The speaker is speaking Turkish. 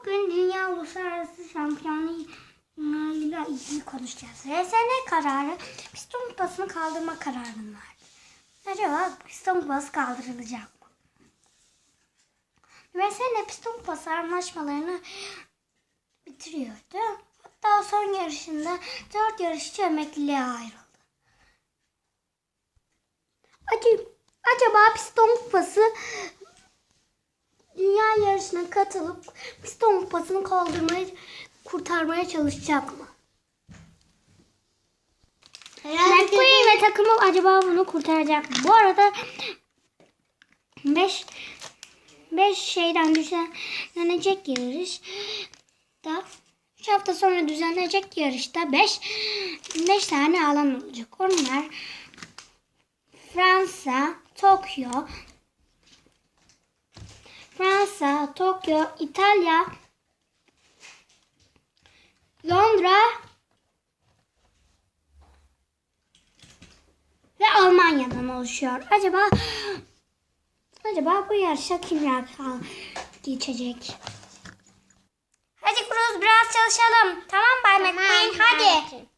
Bugün Dünya Uluslararası Şampiyonu ile ilgili konuşacağız. RSN kararı piston kupasını kaldırma kararını verdi. Acaba piston kupası kaldırılacak mı? RSN piston kupası anlaşmalarını bitiriyordu. Hatta son yarışında dört yarışçı emekliliğe ayrıldı. Acaba, piston kupası yarışına katılıp piston kupasını kaldırmaya, kurtarmaya çalışacak mı? McQueen ve takımı acaba bunu kurtaracak mı? Bu arada 5 5 şeyden düzenlenecek yarış da 3 hafta sonra düzenlenecek yarışta 5 5 tane alan olacak. Onlar Fransa, Tokyo, Fransa, Tokyo, İtalya, Londra ve Almanya'dan oluşuyor. Acaba acaba bu yarışa kimler geçecek? Hadi Cruz biraz çalışalım. Tamam Bay McQueen hadi. 3